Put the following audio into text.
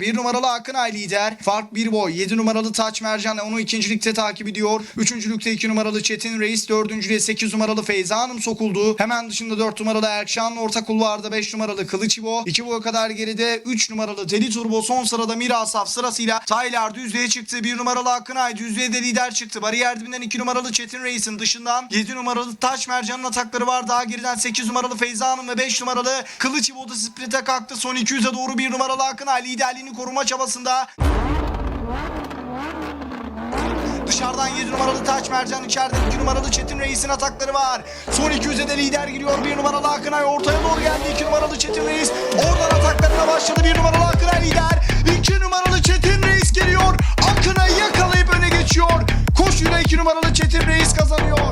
Bir numaralı Akınay lider. Fark bir boy. 7 numaralı Taç Mercan onu ikincilikte takip ediyor. Üçüncülükte 2 numaralı Çetin Reis. Dördüncülüğe 8 numaralı Feyza Hanım sokuldu. Hemen dışında 4 numaralı Erkşan. Orta kulvarda 5 numaralı Kılıç İbo. 2 boy kadar geride 3 numaralı Deli Turbo. Son sırada Mirasaf sırasıyla Taylar düzlüğe çıktı. 1 numaralı Akınay düzlüğe de lider çıktı. Bariyer dibinden 2 numaralı Çetin Reis'in dışından 7 numaralı Taç Mercan'ın atakları var. Daha geriden 8 numaralı Feyza Hanım ve 5 numaralı Kılıç İbo da sprinte kalktı. Son 200'e doğru 1 numaralı Akınay liderliğini halini koruma çabasında. Dışarıdan 7 numaralı Taç Mercan içeride 2 numaralı Çetin Reis'in atakları var. Son 200'e de lider giriyor. 1 numaralı Akınay ortaya doğru geldi. 2 numaralı Çetin Reis oradan ataklarına başladı. 1 numaralı Akınay lider. 2 numaralı Çetin Reis geliyor. Akınay'ı yakalayıp öne geçiyor. Koşuyla 2 numaralı Çetin Reis kazanıyor.